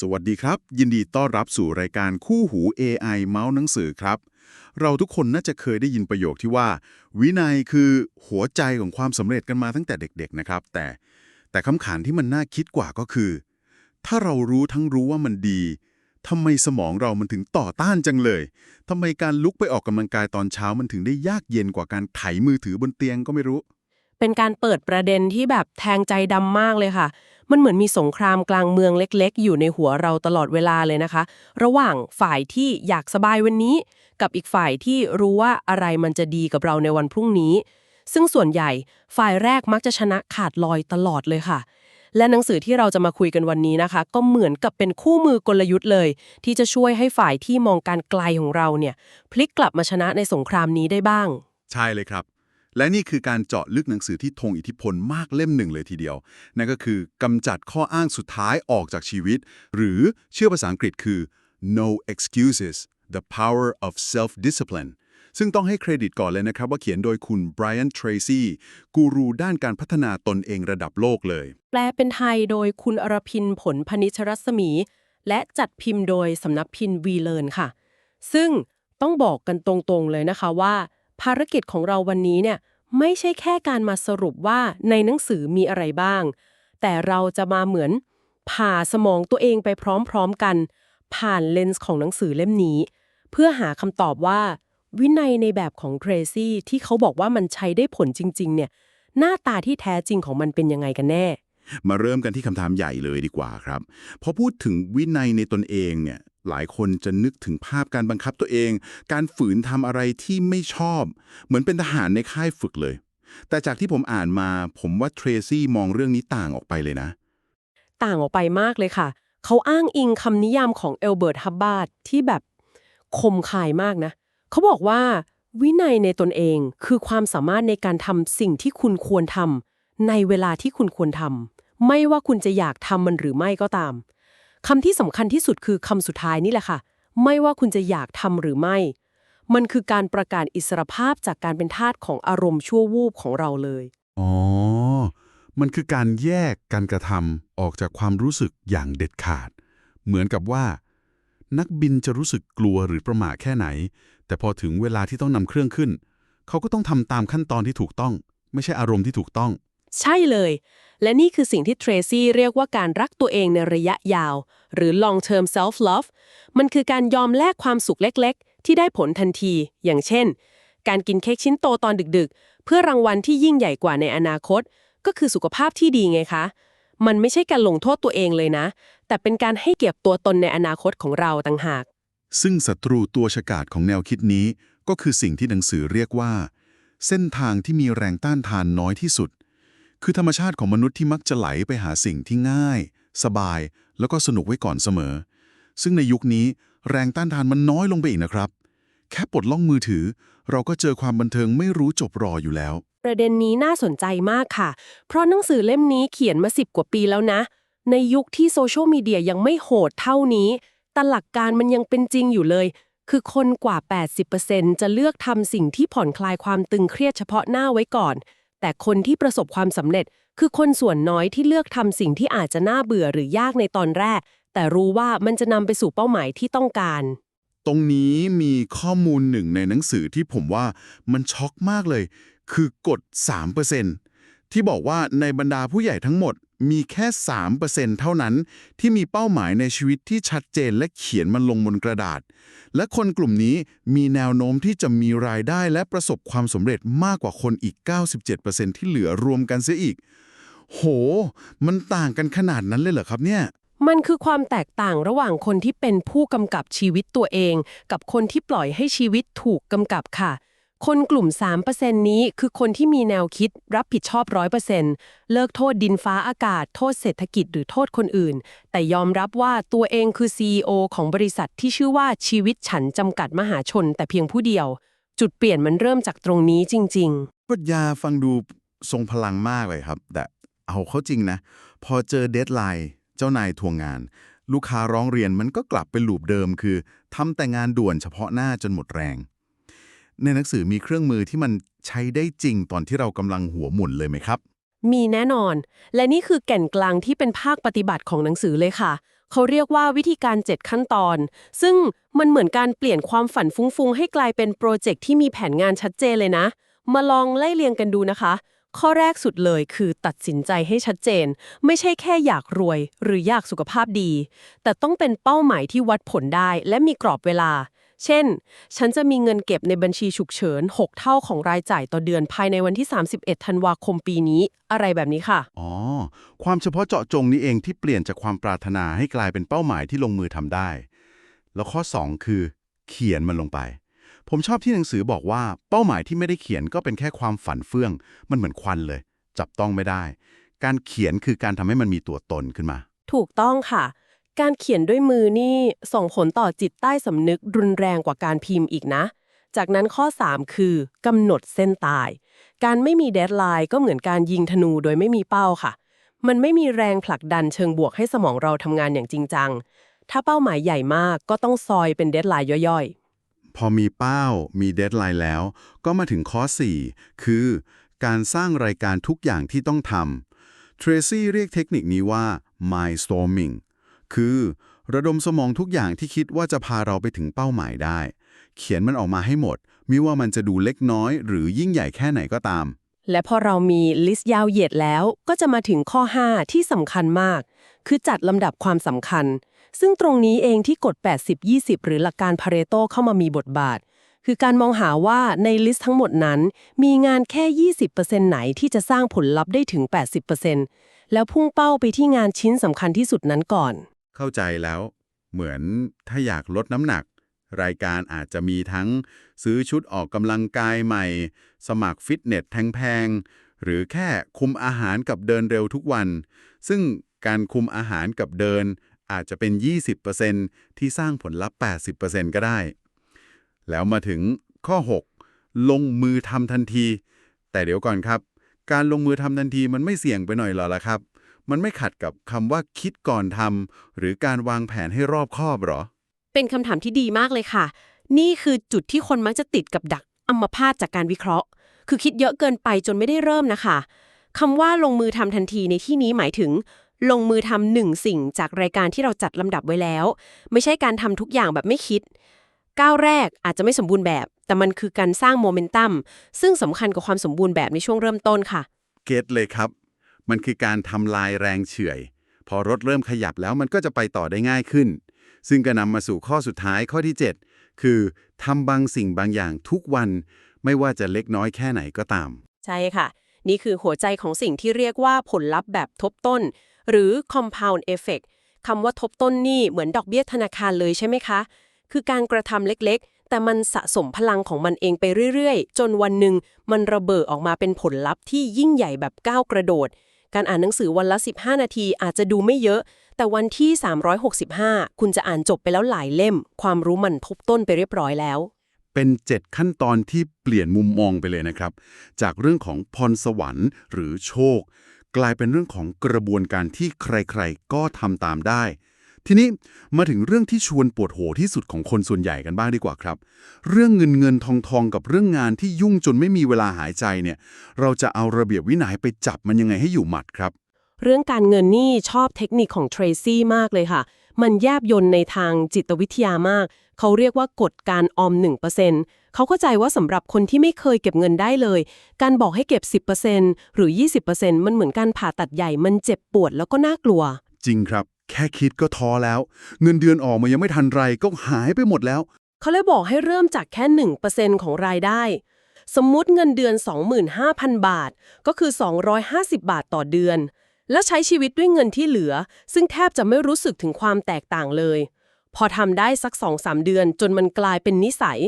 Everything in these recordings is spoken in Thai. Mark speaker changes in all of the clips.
Speaker 1: สวัสดีครับ ยินดีต้อนรับสู่รายการคู่หู AI เมาส์หนังสือครับ เราทุกคนน่าจะเคยได้ยินประโยคที่ว่า วินัยคือหัวใจของความสำเร็จกันมาตั้งแต่เด็กๆนะครับ แต่แต่คำขานที่มันน่าคิดกว่าก็คือ ถ้าเรารู้ทั้งรู้ว่ามันดีทำไมสมองเรามันถึงต่อต้านจังเลยทำไมการลุกไปออกกำลังกายตอนเช้ามันถึงได้ยากเย็นกว่าการไถมือถือบนเตียงก็ไม่รู้
Speaker 2: เป็นการเปิดประเด็นที่แบบแทงใจดำมากเลยค่ะ มันเหมือนมีสงครามกลางเมืองเล็กๆ อยู่ในหัวเราตลอดเวลาเลยนะคะ ระหว่างฝ่ายที่อยากสบายวันนี้ กับอีกฝ่ายที่รู้ว่าอะไรมันจะดีกับเราในวันพรุ่งนี้ ซึ่งส่วนใหญ่ฝ่ายแรกมักจะชนะขาดลอยตลอดเลยค่ะ และหนังสือที่เราจะมาคุยกันวันนี้นะคะ ก็เหมือนกับเป็นคู่มือกลยุทธ์เลย ที่จะช่วยให้ฝ่ายที่มองการไกลของเราเนี่ยพลิกกลับมาชนะในสงครามนี้ได้บ้าง
Speaker 1: ใช่เลยครับ และนี่คือการเจาะลึกหนังสือที่ทงอิทธิพลมากเล่มหนึ่งเลยทีเดียว นั่นก็คือกำจัดข้ออ้างสุดท้ายออกจากชีวิต หรือเชื่อภาษาอังกฤษคือ no excuses the power of self discipline ซึ่งต้องให้เครดิตก่อนเลยนะครับ ว่าเขียนโดยคุณ Brian Tracy กูรูด้านการพัฒนาตนเองระดับโลกเลย
Speaker 2: แปลเป็นไทยโดยคุณอรพินผลพนิชรัศมี และจัดพิมพ์โดยสำนักพิมพ์วีเลนค่ะ ซึ่งต้องบอกกันตรงๆเลยนะคะว่า ภารกิจของเราวันนี้เนี่ยไม่ใช่แค่การมาสรุปว่าในหนังสือมีอะไรบ้าง แต่เราจะมาเหมือน ผ่าสมองตัวเองไปพร้อมๆกัน ผ่านเลนส์ของหนังสือเล่มนี้ เพื่อหาคำตอบว่า วินัยในแบบของเทรซี่ที่เขาบอกว่ามันใช้ได้ผลจริง ๆ เนี่ย หน้าตาที่แท้จริงของมันเป็นยังไงกันแน่
Speaker 1: มาเริ่มกันที่คำถามใหญ่เลยดีกว่าครับพอพูดถึงวินัยในตนเองเนี่ย หลายคนจะนึกถึงภาพการบังคับตัวเอง การฝืนทำอะไรที่ไม่ชอบ เหมือนเป็นทหารในค่ายฝึกเลย แต่จากที่ผมอ่านมาผมว่าเทรซี่มองเรื่องนี้ต่างออกไปเลยนะ
Speaker 2: ต่างออกไปมากเลยค่ะ เขาอ้างอิงคำนิยามของเอลเบิร์ตฮับบาร์ดที่แบบคมคายมากนะ เขาบอกว่า วินัยในตนเองคือความสามารถในการทำสิ่งที่คุณควรทำในเวลาที่คุณควรทำไม่ว่าคุณจะอยากทำมันหรือไม่ก็ตาม คำที่สำคัญที่สุดคือคำสุดท้ายนี่แหละค่ะ ไม่ว่าคุณจะอยากทำหรือไม่ มันคือการประกาศอิสรภาพจากการเป็นทาสของอารมณ์ชั่ววูบของเราเลย
Speaker 1: อ๋อ มันคือการแยกการกระทำออกจากความรู้สึกอย่างเด็ดขาด เหมือนกับว่า นักบินจะรู้สึกกลัวหรือประหม่าแค่ไหน แต่พอถึงเวลาที่ต้องนำเครื่องขึ้น เขาก็ต้องทำตามขั้นตอนที่ถูกต้อง ไม่ใช่อารมณ์ที่ถูกต้อง
Speaker 2: ใช่เลย และนี่คือสิ่งที่เทรซี่เรียกว่าการรักตัวเองในระยะยาว หรือ long term self love มันคือการยอมแลกความสุขเล็กๆ ที่ได้ผลทันที อย่างเช่น การกินเค้กชิ้นโตตอนดึกๆ เพื่อรางวัลที่ยิ่งใหญ่กว่าในอนาคต ก็คือสุขภาพที่ดีไงคะ มันไม่ใช่การลงโทษตัวเองเลยนะ แต่เป็นการให้เกียรติตัวตนในอนาคตของเราต่างหาก
Speaker 1: ซึ่งศัตรูตัวฉกาจของแนวคิดนี้ ก็คือสิ่งที่หนังสือเรียกว่า เส้นทางที่มีแรงต้านทานน้อยที่สุด คือธรรมชาติของมนุษย์ที่มักจะไหลไปหาสิ่งที่ง่าย สบาย แล้วก็สนุกไว้ก่อนเสมอ ซึ่งในยุคนี้แรงต้านทานมันน้อยลงไปอีกนะครับ แค่ปลดล่องมือถือ เราก็เจอความบันเทิงไม่รู้จบรออยู่แล้ว
Speaker 2: ประเด็นนี้น่าสนใจมากค่ะ เพราะหนังสือเล่มนี้เขียนมาสิบกว่าปีแล้วนะ ในยุคที่โซเชียลมีเดียยังไม่โหดเท่านี้แต่หลักการมันยังเป็นจริงอยู่เลย คือคนกว่า 80%จะเลือกทำสิ่งที่ผ่อนคลายความตึงเครียดเฉพาะหน้าไว้ก่อน แต่คนที่ประสบความสำเร็จ คือคนส่วนน้อยที่เลือกทำสิ่งที่อาจจะน่าเบื่อหรือยากในตอนแรก แต่รู้ว่ามันจะนำไปสู่เป้าหมายที่ต้องการ
Speaker 1: ตรงนี้มีข้อมูลหนึ่งในหนังสือที่ผมว่ามันช็อกมากเลย คือกฎ 3%ที่บอกว่าในบรรดาผู้ใหญ่ทั้งหมด มีแค่ 3%เท่านั้นที่มีเป้าหมายในชีวิตที่ชัดเจนและเขียนมันลงบนกระดาษ และคนกลุ่มนี้มีแนวโน้มที่จะมีรายได้และประสบความสำเร็จมากกว่าคนอีก 97%ที่เหลือรวมกันเสียอีก โห มันต่างกันขนาดนั้นเลยเหรอครับเนี่ย
Speaker 2: มันคือความแตกต่างระหว่างคนที่เป็นผู้กำกับชีวิตตัวเอง กับคนที่ปล่อยให้ชีวิตถูกกำกับค่ะ คนกลุ่ม 3%นี้คือคนที่มีแนวคิดรับผิดชอบ 100%เลิกโทษดินฟ้าอากาศ โทษเศรษฐกิจหรือโทษคนอื่น แต่ยอมรับว่าตัวเองคือ CEO ของบริษัทที่ชื่อว่าชีวิตฉันจำกัดมหาชน แต่เพียงผู้เดียว จุดเปลี่ยนมันเริ่มจากตรงนี้จริง ๆ
Speaker 1: ปรัชญาฟังดูทรงพลังมากเลยครับ แต่เอาเข้าจริงนะ พอเจอเดทไลน์เจ้านายทวงงาน ลูกค้าร้องเรียนมันก็กลับไปลูปเดิมคือทำแต่งานด่วนเฉพาะหน้าจนหมดแรง ในหนังสือมีเครื่องมือที่มันใช้ได้จริงตอนที่เรากำลังหัวหมุนเลยไหมครับ
Speaker 2: มีแน่นอน และนี่คือแก่นกลางที่เป็นภาคปฏิบัติของหนังสือเลยค่ะ เขาเรียกว่าวิธีการ 7 ขั้นตอน ซึ่งมันเหมือนการเปลี่ยนความฝันฟุ้งๆ ให้กลายเป็นโปรเจกต์ที่มีแผนงานชัดเจนเลยนะ มาลองไล่เรียงกันดูนะคะ ข้อแรกสุดเลยคือตัดสินใจให้ชัดเจน ไม่ใช่แค่อยากรวย หรืออยากสุขภาพดี แต่ต้องเป็นเป้าหมายที่วัดผลได้ และมีกรอบเวลา เช่น ฉันจะมีเงินเก็บในบัญชีฉุกเฉิน 6 เท่าของรายจ่ายต่อเดือนภายในวันที่ 31 ธันวาคมปีนี้ อะไรแบบนี้ค่ะ
Speaker 1: อ๋อ ความเฉพาะเจาะจงนี้เองที่เปลี่ยนจากความปรารถนาให้กลายเป็นเป้าหมายที่ลงมือทำได้ แล้วข้อ 2 คือ เขียนมันลงไป ผมชอบที่หนังสือบอกว่าเป้าหมายที่ไม่ได้เขียนก็เป็นแค่ความฝันเฟื่อง มันเหมือนควันเลย จับต้องไม่ได้ การเขียนคือการทำให้มันมีตัวตนขึ้นมา
Speaker 2: ถูกต้องค่ะ การเขียนด้วยมือนี่ส่งผลต่อจิตใต้สำนึกรุนแรงกว่าการพิมพ์อีกนะ จากนั้นข้อ 3 คือกำหนดเส้นตาย การไม่มีเดดไลน์ก็เหมือนการยิงธนูโดยไม่มีเป้าค่ะ มันไม่มีแรงผลักดันเชิงบวกให้สมองเราทำงานอย่างจริงจัง ถ้าเป้าหมายใหญ่มากก็ต้องซอยเป็นเดดไลน์ย่อยๆ
Speaker 1: พอมีเป้ามีเดทไลน์แล้ว ก็มาถึงข้อ 4 คือ การสร้างรายการทุกอย่างที่ต้องทำเทรซี่เรียกเทคนิคนี้ว่า mindstorming คือระดมสมองทุกอย่างที่คิดว่าจะพาเราไปถึงเป้าหมายได้ เขียนมันออกมาให้หมดไม่ว่ามันจะดูเล็กน้อย หรือยิ่งใหญ่แค่ไหนก็ตาม
Speaker 2: และพอเรามีลิสต์ยาวเหยียดแล้ว ก็จะมาถึงข้อ 5 ที่สำคัญมาก คือจัดลำดับความสำคัญ ซึ่งตรงนี้เองที่กฎ 80-20 หรือหลักการพาเรโตเข้ามามีบทบาท คือการมองหาว่าในลิสต์ทั้งหมดนั้น มีงานแค่ 20%ไหนที่จะสร้างผลลัพธ์ได้ถึง 80%แล้วพุ่งเป้าไปที่งานชิ้นสำคัญที่สุดนั้นก่อน
Speaker 1: เข้าใจแล้ว เหมือนถ้าอยากลดน้ำหนัก รายการอาจจะมีทั้งซื้อชุดออกกำลังกายใหม่ สมัครฟิตเนสแพงๆหรือแค่คุมอาหารกับเดินเร็วทุกวัน ซึ่งการคุมอาหารกับเดินอาจจะเป็น 20%ที่สร้างผลลัพธ์ 80%ก็ได้ แล้วมาถึงข้อ 6 ลงมือทำทันที แต่เดี๋ยวก่อนครับ การลงมือทำทันทีมันไม่เสี่ยงไปหน่อยเหรอล่ะครับ มันไม่ขัดกับคำว่าคิดก่อนทำหรือการวางแผนให้รอบคอบเหรอ
Speaker 2: เป็นคำถามที่ดีมากเลยค่ะ นี่คือจุดที่คนมักจะติดกับดักอัมพาตจากการวิเคราะห์ คือคิดเยอะเกินไปจนไม่ได้เริ่มนะคะคำว่าลงมือทำทันทีในที่นี้หมายถึง ลงมือทำหนึ่งสิ่งจากรายการที่เราจัดลำดับไว้แล้ว ไม่ใช่การทำทุกอย่างแบบไม่คิด ก้าวแรกอาจจะไม่สมบูรณ์แบบ แต่มันคือการสร้างโมเมนตัมซึ่งสำคัญกว่าความสมบูรณ์แบบในช่วงเริ่มต้นค่ะ
Speaker 1: เก็ตเลยครับ มันคือการทำลายแรงเฉื่อย พอรถเริ่มขยับแล้วมันก็จะไปต่อได้ง่ายขึ้น ซึ่งก็นำมาสู่ข้อสุดท้ายข้อที่ 7 คือทำบางสิ่งบางอย่างทุกวัน ไม่ว่าจะเล็กน้อยแค่ไหนก็ตาม
Speaker 2: ใช่ค่ะ นี่คือหัวใจของสิ่งที่เรียกว่าผลลัพธ์แบบทบต้น หรือ compound effect คำว่าทบต้นนี่เหมือนดอกเบี้ยธนาคารเลยใช่ไหมคะ คือการกระทำเล็กๆ แต่มันสะสมพลังของมันเองไปเรื่อยๆ จนวันหนึ่งมันระเบิดออกมาเป็นผลลัพธ์ที่ยิ่งใหญ่แบบก้าวกระโดด การอ่านหนังสือวันละ 15 นาทีอาจจะดูไม่เยอะ แต่วันที่ 365 คุณจะอ่านจบไปแล้วหลายเล่ม ความรู้มันทบต้นไปเรียบร้อยแล้ว
Speaker 1: เป็น 7 ขั้นตอนที่เปลี่ยนมุมมองไปเลยนะครับ จากเรื่องของพรสวรรค์หรือโชค กลายเป็นเรื่องของกระบวนการที่ใครๆ ก็ทำตามได้ ทีนี้มาถึงเรื่องที่ชวนปวดหัวที่สุดของคนส่วนใหญ่กันบ้างดีกว่าครับ เรื่องเงินเงินทองทองกับเรื่องงานที่ยุ่งจนไม่มีเวลาหายใจเนี่ย เราจะเอาระเบียบวินัยไปจับมันยังไงให้อยู่หมัดครับ
Speaker 2: เรื่องการเงินนี่ชอบเทคนิคของเทรซี่มากเลยค่ะ มันแยบยนในทางจิตวิทยามาก เขาเรียกว่ากฎการออม 1%เขาเข้าใจว่าสำหรับคนที่ไม่เคยเก็บเงินได้เลย การบอกให้เก็บ 10%หรือ 20%มันเหมือนการผ่าตัดใหญ่มันเจ็บปวดแล้วก็น่ากลัว
Speaker 1: จริงครับ แค่คิดก็ท้อแล้ว เงินเดือนออกมายังไม่ทันไรก็หายไปหมดแล้ว
Speaker 2: เขาเลยบอกให้เริ่มจากแค่ 1%ของรายได้ สมมุติเงินเดือน 25,000 บาท ก็คือ 250 บาทต่อเดือน และใช้ชีวิตด้วยเงินที่เหลือ ซึ่งแทบจะไม่รู้สึกถึงความแตกต่างเลย พอทำได้สัก 2-3 เดือน จนมันกลายเป็นนิสัย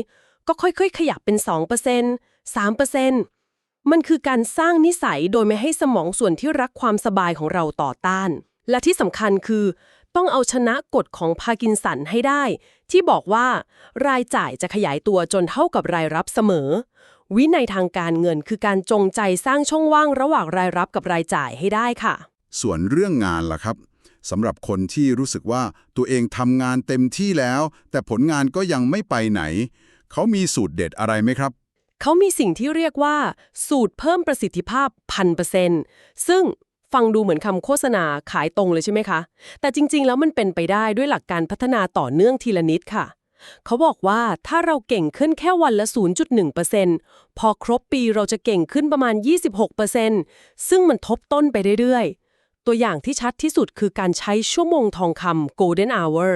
Speaker 2: ก็ค่อยๆ ขยับเป็น 2% 3%มันคือการสร้างนิสัยโดยไม่ให้สมองส่วนที่รักความสบายของเราต่อต้าน และที่สำคัญคือ ต้องเอาชนะกฎของพาร์กินสันให้ได้ ที่บอกว่ารายจ่ายจะขยายตัวจนเท่ากับรายรับเสมอ วินัยทางการเงินคือการจงใจสร้างช่องว่างระหว่างรายรับกับรายจ่ายให้ได้ค่ะ
Speaker 3: ส่วนเรื่องงานล่ะครับสำหรับคนที่รู้สึกว่าตัวเองทำงานเต็มที่แล้ว แต่ผลงานก็ยังไม่ไปไหน เขามีสูตรเด็ดอะไรไหมครับ
Speaker 2: เขามีสิ่งที่เรียกว่า สูตรเพิ่มประสิทธิภาพพันเปอร์เซ็นต์ซึ่ง ฟังดูเหมือนคำโฆษณาขายตรงเลยใช่ไหมคะ แต่จริง ๆ แล้วมันเป็นไปได้ด้วยหลักการพัฒนาต่อเนื่องทีละนิดค่ะ เขาบอกว่าถ้าเราเก่งขึ้นแค่วันละ 0.1%พอครบปีเราจะเก่งขึ้นประมาณ 26%ซึ่งมันทบต้นไปเรื่อยๆ ตัวอย่างที่ชัดที่สุดคือการใช้ชั่วโมงทองคำ golden hour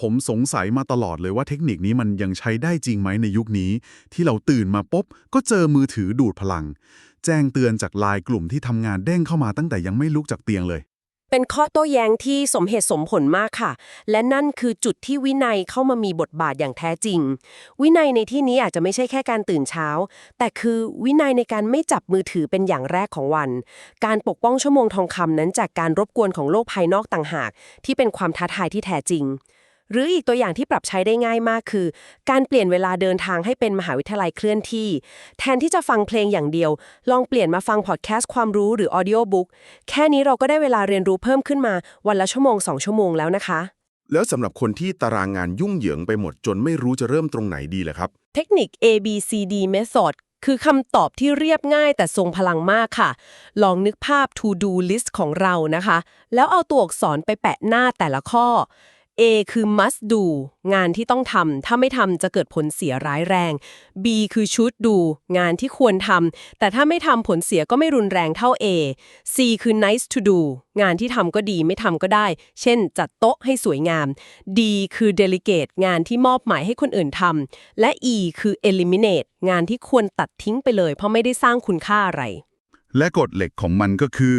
Speaker 4: ผมสงสัยมาตลอดเลยว่าเทคนิคนี้มันยังใช้ได้จริงไหมในยุคนี้ ที่เราตื่นมาปุ๊บก็เจอมือถือดูดพลัง แจ้งเตือนจากไลน์กลุ่มที่ทำงานเด้งเข้ามาตั้งแต่ยังไม่ลุกจากเตียงเลย
Speaker 2: เป็นข้อโต้แย้งที่สมเหตุสมผลมากค่ะ และนั่นคือจุดที่วินัยเข้ามามีบทบาทอย่างแท้จริง วินัยในที่นี้อาจจะไม่ใช่แค่การตื่นเช้า แต่คือวินัยในการไม่จับมือถือเป็นอย่างแรกของวัน การปกป้องชั่วโมงทองคำนั้นจากการรบกวนของโลกภายนอกต่างหาก ที่เป็นความท้าทายที่แท้จริง หรืออีกตัวอย่างที่ปรับใช้ได้ง่ายมากคือ การเปลี่ยนเวลาเดินทางให้เป็นมหาวิทยาลัยเคลื่อนที่ แทนที่จะฟังเพลงอย่างเดียว ลองเปลี่ยนมาฟังพอดแคสต์ความรู้หรือออดิโอบุ๊กแค่นี้เราก็ได้เวลาเรียนรู้เพิ่มขึ้นมาวันละชั่วโมง 2 ชั่วโมงแล้วนะคะ
Speaker 5: แล้วสำหรับคนที่ตารางงานยุ่งเหยิงไปหมดจนไม่รู้จะเริ่มตรงไหนดีล่ะครับ
Speaker 2: เทคนิค A B C D method คือคำตอบที่เรียบง่ายแต่ทรงพลังมากค่ะ ลองนึกภาพ to do list ของเรานะคะ แล้วเอาตัวอักษรไปแปะหน้าแต่ละข้อ A คือ must do งานที่ต้องทำ ถ้าไม่ทำจะเกิดผลเสียร้ายแรง B คือ should do งานที่ควรทำ แต่ถ้าไม่ทำผลเสียก็ไม่รุนแรงเท่า A C คือ nice to do งานที่ทำก็ดีไม่ทำก็ได้ เช่น จัดโต๊ะให้สวยงาม D คือ delegate งานที่มอบหมายให้คนอื่นทำ และ E คือ eliminate งานที่ควรตัดทิ้งไปเลย เพราะไม่ได้สร้างคุณค่าอะไร
Speaker 4: และกฎเหล็กของมันก็คือ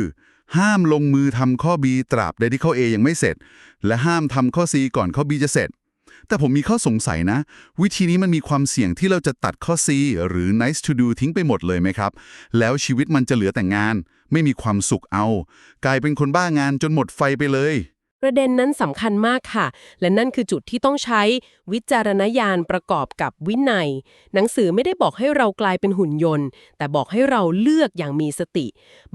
Speaker 4: ห้ามลงมือทำข้อ B ตราบใดที่ข้อ A ยังไม่เสร็จ และห้ามทำข้อ C ก่อนข้อ B จะเสร็จ แต่ผมมีข้อสงสัยนะ วิธีนี้มันมีความเสี่ยงที่เราจะตัดข้อ C หรือ nice to do ทิ้งไปหมดเลยไหมครับ แล้วชีวิตมันจะเหลือแต่งาน ไม่มีความสุขเอา กลายเป็นคนบ้างานจนหมดไฟไปเลย
Speaker 2: ประเด็นนั้นสำคัญมากค่ะ และนั่นคือจุดที่ต้องใช้วิจารณญาณประกอบกับวินัย หนังสือไม่ได้บอกให้เรากลายเป็นหุ่นยนต์ แต่บอกให้เราเลือกอย่างมีสติ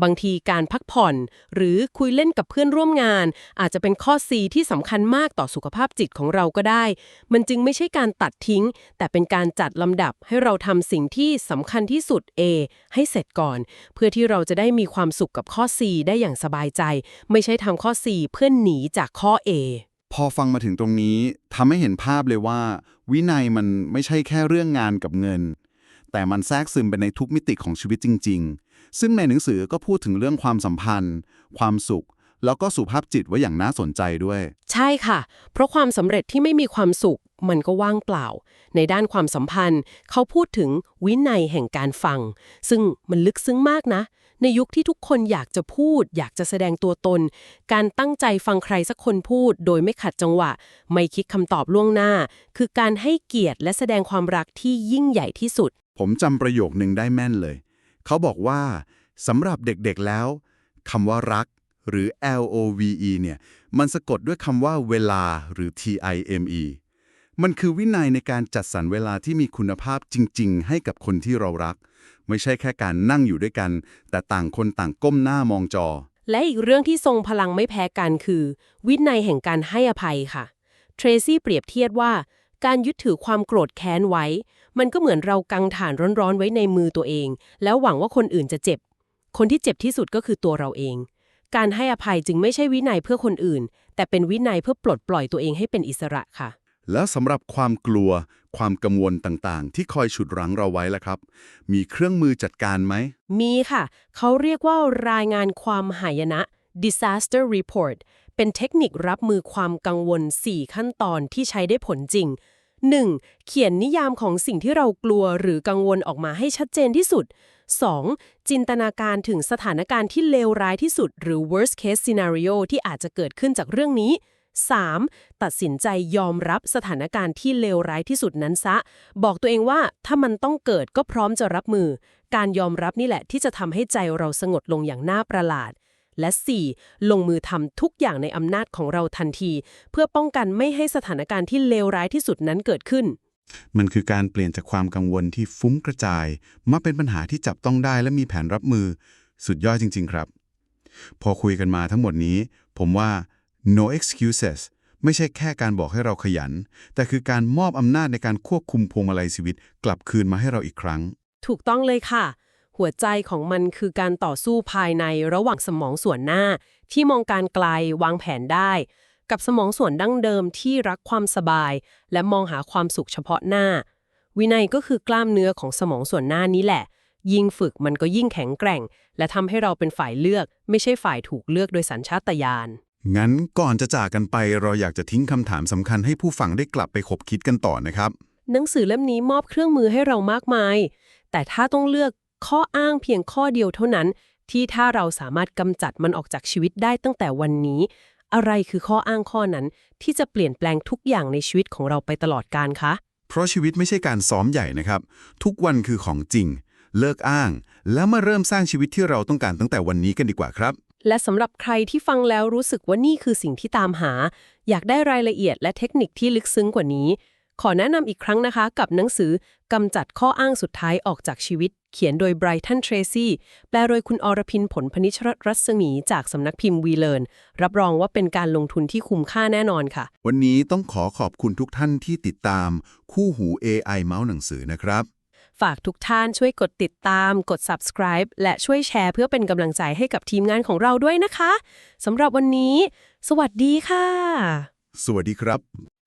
Speaker 2: บางทีการพักผ่อน หรือคุยเล่นกับเพื่อนร่วมงาน อาจจะเป็นข้อ C ที่สำคัญมากต่อสุขภาพจิตของเราก็ได้ มันจึงไม่ใช่การตัดทิ้ง แต่เป็นการจัดลำดับให้เราทำสิ่งที่สำคัญที่สุด A ให้เสร็จก่อน เพื่อที่เราจะได้มีความสุขกับข้อ C ได้อย่างสบายใจ ไม่ใช่ทำข้อ C เพื่อหนีจากข้อ A
Speaker 1: พอฟังมาถึงตรงนี้ทำให้เห็นภาพเลยว่า วินัยมันไม่ใช่แค่เรื่องงานกับเงิน แต่มันแทรกซึมไปในทุกมิติของชีวิตจริง ๆ ซึ่งในหนังสือก็พูดถึงเรื่องความสัมพันธ์ ความสุข แล้วก็สุขภาพจิตไว้อย่างน่าสนใจด้วย
Speaker 2: ใช่ค่ะ เพราะความสำเร็จที่ไม่มีความสุข มันก็ว่างเปล่า ในด้านความสัมพันธ์ เขาพูดถึงวินัยแห่งการฟัง ซึ่งมันลึกซึ้งมากนะ ในยุคที่ทุกคนอยากจะพูด อยากจะแสดงตัวตน การตั้งใจฟังใครสักคนพูด โดยไม่ขัดจังหวะ ไม่คิดคำตอบล่วงหน้า คือการให้เกียรติและแสดงความรักที่ยิ่งใหญ่ที่สุด
Speaker 1: ผมจำประโยคหนึ่งได้แม่นเลย เขาบอกว่าสำหรับเด็กๆแล้วคำว่ารักหรือ L O V E เนี่ย มันสะกดด้วยคำว่าเวลาหรือ T I M E มันคือวินัยในการจัดสรรเวลาที่มีคุณภาพจริง ๆ ให้กับคนที่เรารัก ไม่ใช่แค่การนั่งอยู่ด้วยกัน แต่ต่างคนต่างก้มหน้ามองจอ
Speaker 2: และอีกเรื่องที่ทรงพลังไม่แพ้กันคือ วินัยแห่งการให้อภัยค่ะ เทรซี่เปรียบเทียบว่า การยึดถือความโกรธแค้นไว้ มันก็เหมือนเรากังถ่านร้อนๆไว้ในมือตัวเอง แล้วหวังว่าคนอื่นจะเจ็บ คนที่เจ็บที่สุดก็คือตัวเราเอง การให้อภัยจึงไม่ใช่วินัยเพื่อคนอื่น แต่เป็นวินัยเพื่อปลดปล่อยตัวเองให้เป็นอิสระค่ะ
Speaker 1: แล้วสำหรับความกลัวความกังวลต่างๆ ที่คอยฉุดรั้งเราไว้ล่ะครับ มีเครื่องมือจัดการไหม
Speaker 2: มีค่ะ เขาเรียกว่ารายงานความหายนะ disaster report เป็นเทคนิครับมือความกังวล 4 ขั้นตอนที่ใช้ได้ผลจริง 1. เขียนนิยามของสิ่งที่เรากลัวหรือกังวลออกมาให้ชัดเจนที่สุด 2. จินตนาการถึงสถานการณ์ที่เลวร้ายที่สุด หรือ worst case scenario ที่อาจจะเกิดขึ้นจากเรื่องนี้ 3. ตัดสินใจยอมรับสถานการณ์ที่เลวร้ายที่สุดนั้นซะ บอกตัวเองว่าถ้ามันต้องเกิดก็พร้อมจะรับมือ การยอมรับนี่แหละที่จะทำให้ใจเราสงบลงอย่างน่าประหลาด และ 4. ลงมือทำทุกอย่างในอำนาจของเราทันที เพื่อป้องกันไม่ให้สถานการณ์ที่เลวร้ายที่สุดนั้นเกิดขึ้น
Speaker 1: มันคือการเปลี่ยนจากความกังวลที่ฟุ้งกระจาย มาเป็นปัญหาที่จับต้องได้และมีแผนรับมือ สุดยอดจริง ๆ ครับ พอคุยกันมาทั้งหมดนี้ ผมว่า no excuses ไม่ใช่แค่การบอกให้เราขยัน แต่คือการมอบอำนาจในการควบคุมพวงมาลัยชีวิต กลับคืนมาให้เราอีกครั้ง
Speaker 2: ถูกต้องเลยค่ะ หัวใจของมันคือการต่อสู้ภายในระหว่างสมองส่วนหน้า ที่มองการไกลวางแผนได้ กับสมองส่วนดั้งเดิมที่รักความสบาย และมองหาความสุขเฉพาะหน้า วินัยก็คือกล้ามเนื้อของสมองส่วนหน้านี้แหละ ยิ่งฝึกมันก็ยิ่งแข็งแกร่ง และทำให้เราเป็นฝ่ายเลือก ไม่ใช่ฝ่ายถูกเลือกโดยสัญชาตญาณ
Speaker 1: งั้นก่อนจะจากกันไปเราอยากจะทิ้งคำถามสำคัญให้ผู้ฟังได้กลับไปคบคิดกันต่อนะครับ
Speaker 2: หนังสือเล่มนี้มอบเครื่องมือให้เรามากมาย แต่ถ้าต้องเลือกข้ออ้างเพียงข้อเดียวเท่านั้น ที่ถ้าเราสามารถกำจัดมันออกจากชีวิตได้ตั้งแต่วันนี้ อะไรคือข้ออ้างข้อนั้น ที่จะเปลี่ยนแปลงทุกอย่างในชีวิตของเราไปตลอดกาลคะ
Speaker 1: เพราะชีวิตไม่ใช่การซ้อมใหญ่นะครับ ทุกวันคือของจริง เลิกอ้าง แล้วมาเริ่มสร้างชีวิตที่เราต้องการตั้งแต่วันนี้กันดีกว่าครับ
Speaker 2: และสำหรับใครที่ฟังแล้วรู้สึกว่านี่คือสิ่งที่ตามหา อยากได้รายละเอียดและเทคนิคที่ลึกซึ้งกว่านี้ ขอแนะนำอีกครั้งนะคะ กับหนังสือกำจัดข้ออ้างสุดท้ายออกจากชีวิต เขียนโดยไบรทันเทรซี่แปลโดยคุณอรพินผลพนิชรัศมีจากสำนักพิมพ์วีเลนรับรองว่าเป็นการลงทุนที่คุ้มค่าแน่นอนค่ะ
Speaker 1: วันนี้ต้องขอขอบคุณทุกท่านที่ติดตามคู่หู AI เมาส์หนังสือนะครับ
Speaker 2: ฝากทุกท่านช่วยกดติดตาม กด subscribe และช่วยแชร์เพื่อเป็นกำลังใจให้กับทีมงานของเราด้วยนะคะสำหรับวันนี้ สวัสดีค่ะ
Speaker 1: สวัสดีครับ